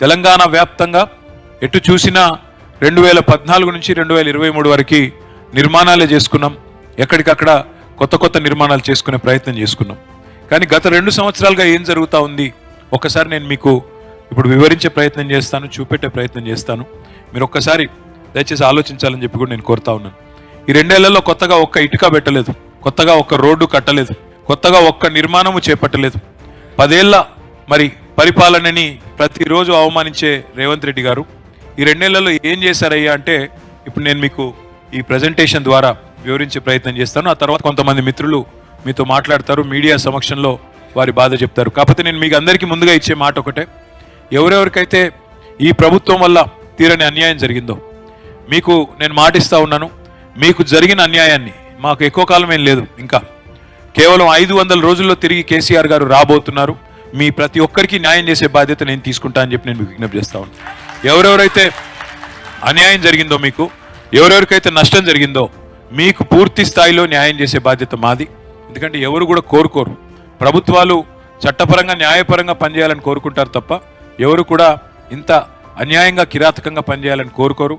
తెలంగాణ వ్యాప్తంగా ఎటు చూసినా రెండు వేల పద్నాలుగు నుంచి రెండు వేల ఇరవై మూడు వరకు నిర్మాణాలే చేసుకున్నాం. ఎక్కడికక్కడ కొత్త కొత్త నిర్మాణాలు చేసుకునే ప్రయత్నం చేసుకున్నాం. కానీ గత రెండు సంవత్సరాలుగా ఏం జరుగుతూ ఉంది? ఒకసారి నేను మీకు ఇప్పుడు వివరించే ప్రయత్నం చేస్తాను చూపెట్టే ప్రయత్నం చేస్తాను. మీరు ఒక్కసారి దయచేసి ఆలోచించాలని చెప్పి కూడా నేను కోరుతా ఉన్నాను. ఈ రెండేళ్ళలో కొత్తగా ఒక్క ఇటుక పెట్టలేదు కొత్తగా ఒక్క రోడ్డు కట్టలేదు కొత్తగా ఒక్క నిర్మాణము చేపట్టలేదు. పదేళ్ళ మరి పరిపాలనని ప్రతిరోజు అవమానించే రేవంత్ రెడ్డి గారు. ఈ రెండేళ్ళలో ఏం చేశారయ్యా అంటే ఇప్పుడు నేను మీకు ఈ ప్రజెంటేషన్ ద్వారా వివరించే ప్రయత్నం చేస్తాను. ఆ తర్వాత కొంతమంది మిత్రులు మీతో మాట్లాడతారు మీడియా సమక్షంలో వారి బాధ చెప్తారు. కాకపోతే నేను మీకు అందరికీ ముందుగా ఇచ్చే మాట ఒకటే. ఎవరెవరికైతే ఈ ప్రభుత్వం వల్ల తీరని అన్యాయం జరిగిందో మీకు నేను మాటిస్తూ ఉన్నాను. మీకు జరిగిన అన్యాయాన్ని మాకు ఎక్కువ కాలం ఏం లేదు. ఇంకా కేవలం ఐదు వందల రోజుల్లో తిరిగి కేసీఆర్ గారు రాబోతున్నారు. మీ ప్రతి ఒక్కరికి న్యాయం చేసే బాధ్యత నేను తీసుకుంటా అని చెప్పి నేను మీకు విజ్ఞప్తి చేస్తా ఉన్నాను ఎవరెవరైతే అన్యాయం జరిగిందో మీకు ఎవరెవరికైతే నష్టం జరిగిందో మీకు పూర్తి స్థాయిలో న్యాయం చేసే బాధ్యత మాది. ఎందుకంటే ఎవరు కూడా కోరుకోరు. ప్రభుత్వాలు చట్టపరంగా న్యాయపరంగా పనిచేయాలని కోరుకుంటారు తప్ప ఎవరు కూడా ఇంత అన్యాయంగా కిరాతకంగా పనిచేయాలని కోరుకోరు.